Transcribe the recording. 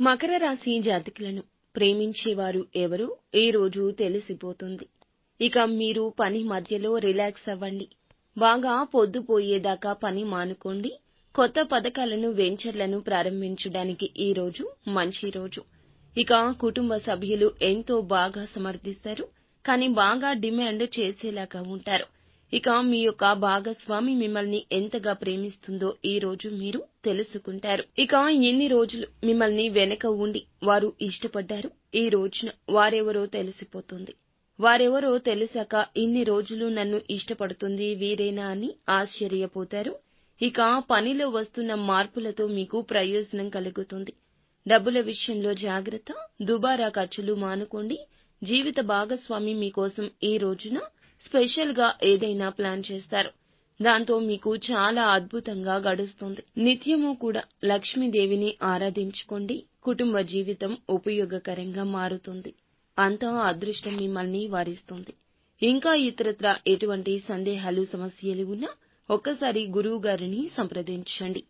మకర రాశి జాతకులను ప్రేమించేవారు ఎవరు ఈ రోజు తెలిసిపోతుంది. ఇక మీరు పని మధ్యలో రిలాక్స్ అవ్వండి. బాగా పొద్దుపోయేదాకా పని మానుకోండి. కొత్త పథకాలను వెంచర్లను ప్రారంభించడానికి ఈ రోజు మంచి రోజు. ఇక కుటుంబ సభ్యులు ఎంతో బాగా సమర్థిస్తారు కానీ బాగా డిమాండ్ చేసేలాగా ఉంటారు. ఇక మీ యొక్క భాగస్వామి మిమ్మల్ని ఎంతగా ప్రేమిస్తుందో ఈ రోజు మీరు తెలుసుకుంటారు. ఇక ఎన్ని రోజులు మిమ్మల్ని వెనక ఉండి వారు ఇష్టపడ్డారు? ఈ రోజున వారెవరో తెలిసిపోతుంది. వారెవరో తెలిసాక ఇన్ని రోజులు నన్ను ఇష్టపడుతుంది వీరేనా అని ఆశ్చర్యపోతారు. ఇక పనిలో వస్తున్న మార్పులతో మీకు ప్రయోజనం కలుగుతుంది. డబ్బుల విషయంలో జాగ్రత్త దుబారా ఖర్చులు మానుకోండి. జీవిత భాగస్వామి మీకోసం ఈ రోజున స్పెషల్గా ఏదైనా ప్లాన్ చేస్తారు. దాంతో మీకు చాలా అద్భుతంగా గడుస్తుంది. నిత్యము కూడా లక్ష్మీదేవిని ఆరాధించుకోండి. కుటుంబ జీవితం ఉపయోగకరంగా మారుతుంది. అంతా అదృష్టం మిమ్మల్ని వారిస్తుంది. ఇంకా ఇతరత్ర ఎటువంటి సందేహాలు సమస్యలు ఉన్నా ఒక్కసారి గురువు గారిని సంప్రదించండి.